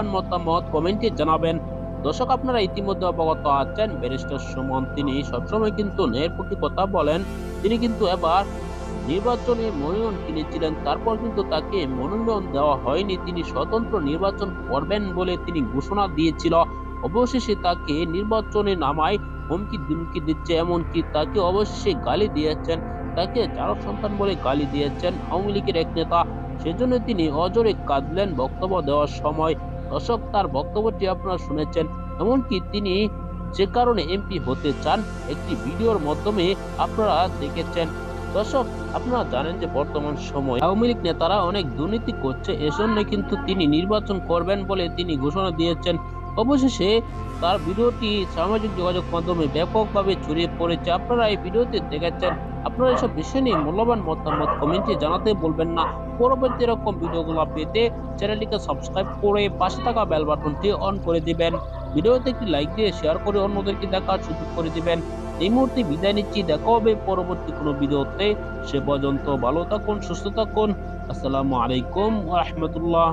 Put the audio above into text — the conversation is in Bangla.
মতামত কমেন্টে জানাবেন। দর্শক, আপনারা ইতিমধ্যে অবগত আছেন, ব্যারিস্টার সুমন, তিনি সবসময় কিন্তু ন্যায়ের কথা বলেন। তিনি কিন্তু এবার নির্বাচনে মনোনয়ন কিনেছিলেন, তারপর কিন্তু তাকে মনোনয়ন দেওয়া হয়নি। তিনি স্বতন্ত্র নির্বাচন করবেন বলে তিনি ঘোষণা দিয়েছিল। অবশেষে তাকে নির্বাচনে নামায়, হুমকি দুমকি দিচ্ছে, এমনকি তাকে অবশেষে গালি দিয়েছেন। তাকে চারক সন্তান বলে গালি দিয়েছেন আওয়ামী লীগের এক নেতা। সেজন্য তিনি অজরে কাঁদলেন বক্তব্য দেওয়ার সময়। দর্শক তার বক্তব্যটি আপনারা শুনেছেন। এমনকি তিনি যে কারণে এমপি হতে চান, একটি ভিডিওর মাধ্যমে আপনারা দেখেছেন। দর্শক, আপনারা জানেন যে বর্তমান সময় আওয়ামী লীগ নেতারা অনেক দুর্নীতি করছে। এজন্য কিন্তু তিনি নির্বাচন করবেন বলে তিনি ঘোষণা দিয়েছেন। অবশেষে তার ভিডিওটি সামাজিক যোগাযোগ মাধ্যমে ব্যাপকভাবে ছড়িয়ে পড়েছে। আপনারা এই ভিডিওতে দেখেছেন, আপনারা এসব বিষয় নিয়ে মূল্যবান মতামত কমেন্টে জানাতে বলবেন না। পরবর্তী এরকম ভিডিওগুলো পেতে চ্যানেলটিকে সাবস্ক্রাইব করে পাশে থাকা বেল বাটনটি অন করে দিবেন। ভিডিওতে একটি লাইক দিয়ে শেয়ার করে অন্যদেরকে দেখার সুযোগ করে দিবেন। এই মুহূর্তে বিদায় নিচ্ছি। দেখা হবে পরবর্তী কোনো ভিডিওতে। সে পর্যন্ত ভালো থাকুন, সুস্থ থাকুন। আসসালামু আলাইকুম রহমতুল্লাহ।